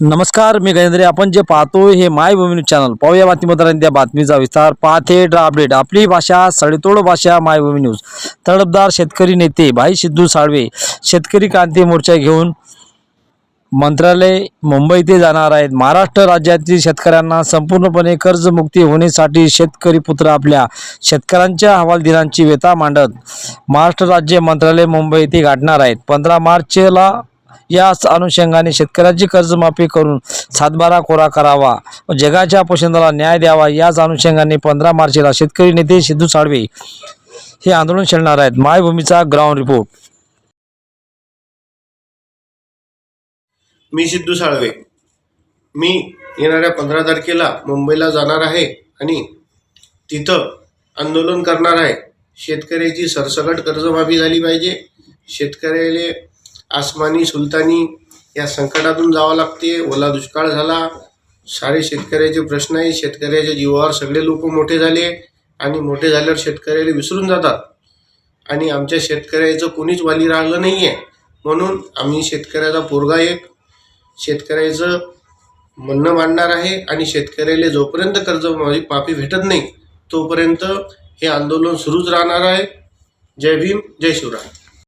नमस्कार मी गजेंद्र. आपण जे पाहतो हे माय न्यूज चॅनल. पाहूया बातमीपत्रांनी त्या बातमीचा विस्तार. पाहते अपडेट आपली भाषा सडेतोड भाषा मायभूमी न्यूज. तडफदार शेतकरी नेते भाई सिद्धू साळवे शेतकरी क्रांती मोर्चा घेऊन मंत्रालय मुंबई ते जाणार आहेत. महाराष्ट्र राज्यातील शेतकऱ्यांना संपूर्णपणे कर्जमुक्ती होण्यासाठी शेतकरी पुत्र आपल्या शेतकऱ्यांच्या हवालदिनांची व्यथा मांडत महाराष्ट्र राज्य मंत्रालय मुंबई ते गाठणार आहेत. पंधरा मार्चला याच अनुषंगाने शेतकऱ्याची कर्जमाफी करून सातबारा कोरा करावा. व जगाच्या पोषणाला न्याय द्यावा याच अनुषंगाने पंधरा मार्चला शेतकरी नेते सिद्धू साळवे हे आंदोलन छेडणार आहेत. मायभूमीचा ग्राउंड रिपोर्ट. मी सिद्धू साळवे. मी येणाऱ्या पंधरा तारखेला मुंबईला जाणार आहे आणि तिथं आंदोलन करणार आहे. शेतकऱ्याची सरसकट कर्जमाफी झाली पाहिजे. शेतकऱ्याले आसमानी सुलतानी या संकटातून जावं लागते. ओला दुष्काळ झाला. सारे शेतकऱ्याचे प्रश्न आहे शेतकऱ्याच्या जीवावर सगळे लोक मोठे झाले आणि मोठे झाल्यावर शेतकऱ्याला विसरून जातात. आणि आमच्या शेतकऱ्याचं कोणीच वाली राहिलं नाही आहे म्हणून आम्ही शेतकऱ्याचा पोरगा एक. शेतकऱ्याचं म्हणणं मांडणार आहे आणि शेतकऱ्याला जोपर्यंत कर्ज माफी माफी भेटत नाही तोपर्यंत हे आंदोलन सुरूच राहणार आहे. जय भीम जय शिवराय.